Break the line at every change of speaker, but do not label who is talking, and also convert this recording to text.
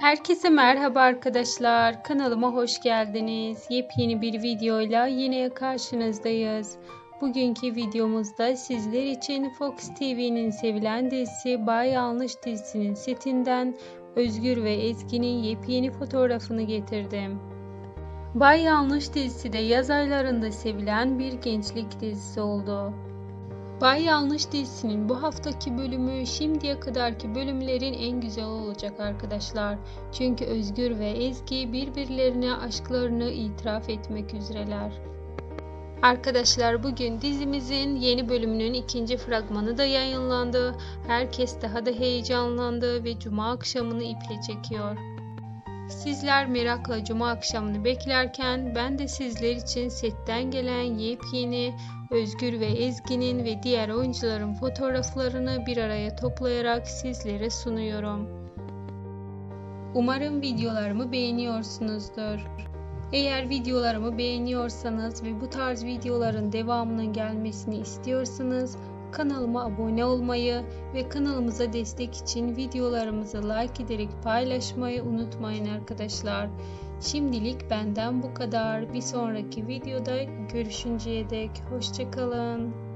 Herkese merhaba arkadaşlar. Kanalıma hoş geldiniz. Yepyeni bir videoyla yine karşınızdayız. Bugünkü videomuzda sizler için Fox TV'nin sevilen dizisi Bay Yanlış dizisinin setinden Özgür ve Ezgi'nin yepyeni fotoğrafını getirdim. Bay Yanlış dizisi de yaz aylarında sevilen bir gençlik dizisi oldu. Bay Yanlış dizisinin bu haftaki bölümü şimdiye kadarki bölümlerin en güzel olacak arkadaşlar. Çünkü Özgür ve Ezgi birbirlerine aşklarını itiraf etmek üzereler. Arkadaşlar bugün dizimizin yeni bölümünün ikinci fragmanı da yayınlandı. Herkes daha da heyecanlandı ve cuma akşamını iple çekiyor. Sizler merakla cuma akşamını beklerken ben de sizler için setten gelen yepyeni Özgür ve Ezgi'nin ve diğer oyuncuların fotoğraflarını bir araya toplayarak sizlere sunuyorum. Umarım videolarımı beğeniyorsunuzdur. Eğer videolarımı beğeniyorsanız ve bu tarz videoların devamının gelmesini istiyorsanız kanalıma abone olmayı ve kanalımıza destek için videolarımızı like ederek paylaşmayı unutmayın arkadaşlar. Şimdilik benden bu kadar. Bir sonraki videoda görüşünceye dek hoşçakalın.